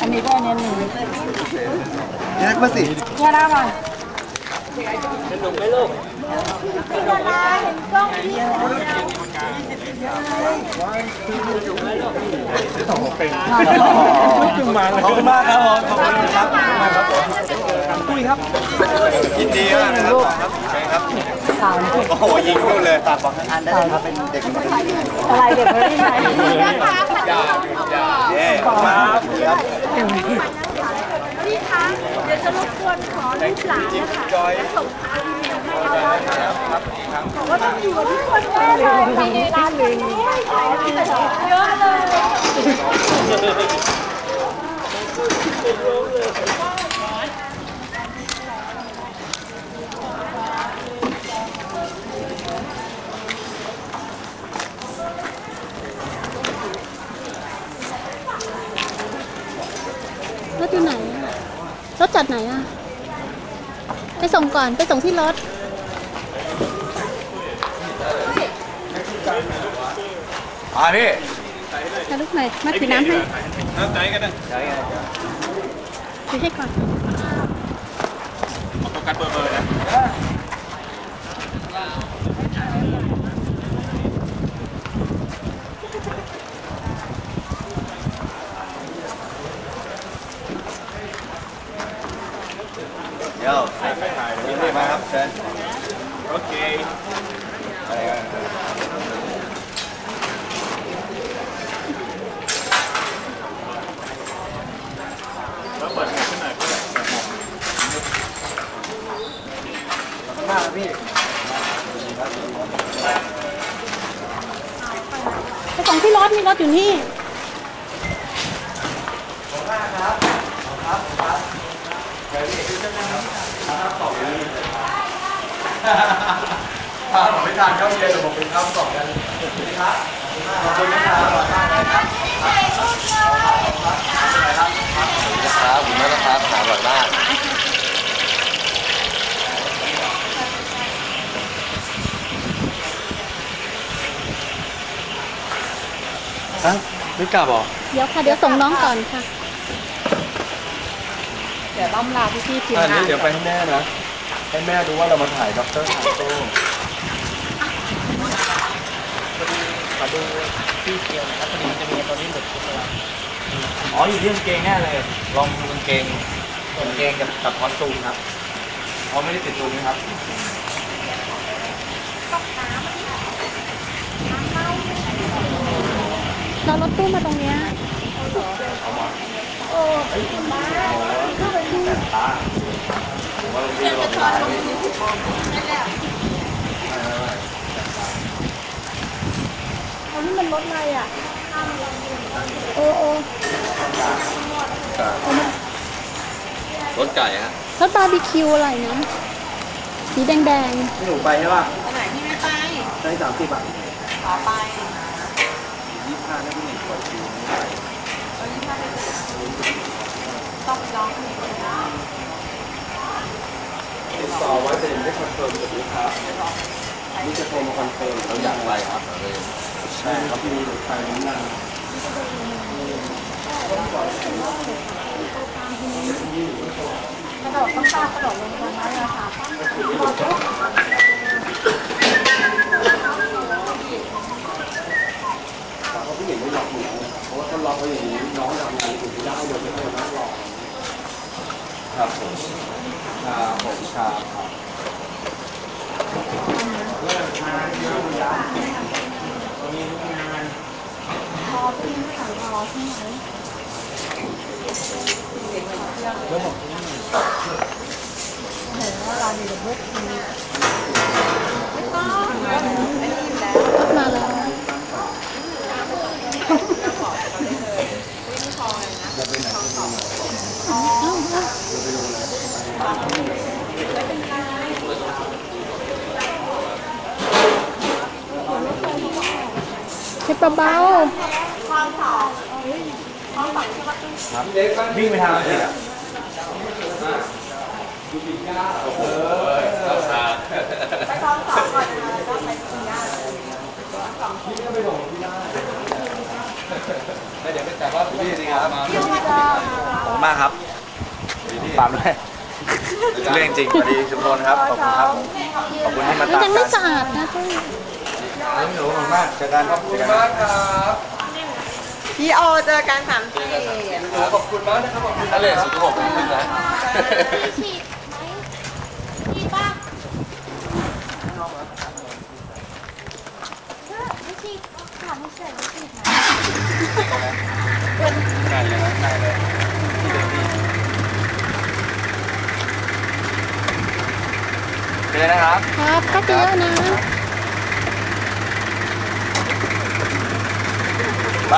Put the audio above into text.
อันนี้ก็อันนี้หนึ่งแยกมาสิแยกได้ป่ะสนุกไหมลูกพี่ดาราเห็นกล้องพี่แล้เป็นมาขอบคุณมากครับผมขอบคุณครับคุยครับยินดีมครับครับ เชิญครับโอ้โหยิงนู่นเลยฝากบอกท่านอันได้เลยครับเป็นเด็กมันอะไรเด็กไม่ได้ไหนเย้ขอบคุณครับพี่คะเดี๋ยวจะรบกวนขอลูกหลานนะคะจอยส่งทางอีเมลให้เราครับอกว่าต้องอยู่กับทุกคนแน่เลยในร้านหนึ่งเยอะเลย รถอยู่ไหนอะร ถจอดไหนอะ ไปส่งก่อนไปส่งที่รถอ่าพี่ถ่ายรูปหน่อยมาถือน้ำให้น้ำใจกันนะใจกันถือให้ก่อนโฟกัสเบอร์เบอร์นะ เดี๋ยวถ่ายไปถ่ายยินดีมากครับเชิญโอเคอะไรกันแล้วเปิดหมวกขึ้นหน่อยเปิดหมวกมากพี่ไปส่งที่รถนี่รถอยู่นี่ ถ้าผมไม่ทานข้าวเย็นผมเป็นข้าวกล่องกันสวัสดีครับขอบคุณนะครับขอบคุณนะครับขอบคุณมากนะครับอาหารอร่อยมากฮะไม่กลับหรอ เดี๋ยวค่ะ เดี๋ยวส่งน้องก่อนค่ะ เดี๋ยวต้อมลาพี่พี่ๆทีมอันงานี้นเดี๋ยวไปให้แม่นะ ให้แม่ดูว่าเรามาถ่ายด็อกเตอร์ทาโต้มาดูที่เกียวนะครับพอดีมันจะมีตัวนี้หลุดทุกตัวอ๋ออยู่ที่กางเกงแน่เลย ลองดูกางเกงกางเกงกับกับคอสตูมครับเขาไม่ได้ติดตูมนะครับ เรารถตู้มาตรงเนี้ยเขา นี่มันรถอะไรอะ โอ้โอ้รถไก่ฮะรถบาร์บีคิวอะไรนะสีแดงแดงหนูไปใช่ป่ะไหนพี่ไม่ไปใช้สามสิบอะขอไปยี่สิบห้าแล้วพี่หนึ่งปล่อยคิว ต้องร้องติดต่อไว้แต่ยังได้คอนเฟิร์มกับลูกค้านี่จะโทรมาคอนเฟิร์มเราอยากไปครับใช่ครับพี่ไปน้ำนานกระโดดต้องตากระโดดลงตรงนั้นเลยค่ะ ครับผมครับผมครับครับ พอพี่ไม่สั่งพอใช่ไหม ๆ เช็ดเบาวิ่งไปทางไหนอะไม่เดี๋ยวไปแต่ว่าพี่จริงครับมาขอบคุณมากครับฝากด้วยเรื่องจริงสวัสดีทุกคนครับ ขอบคุณครับ ขอบคุณที่มามันตามยังกัไม่นสะอาดนะ พี่หนูขอบคุณมากเจอกันครับเจอกันครับพี่โอเจอกันสามสี่ขอบคุณมากนะครับขอบคุณทะเลสุดที่ผมขึ้นนะ ฉีดไหมฉีดป่ะไม่ฉีดถามไม่เฉยไม่ฉีดไหมใช่เลยนะใช่เลยเดิมดีเจอนะครับ ครับก็เยอะนะ บ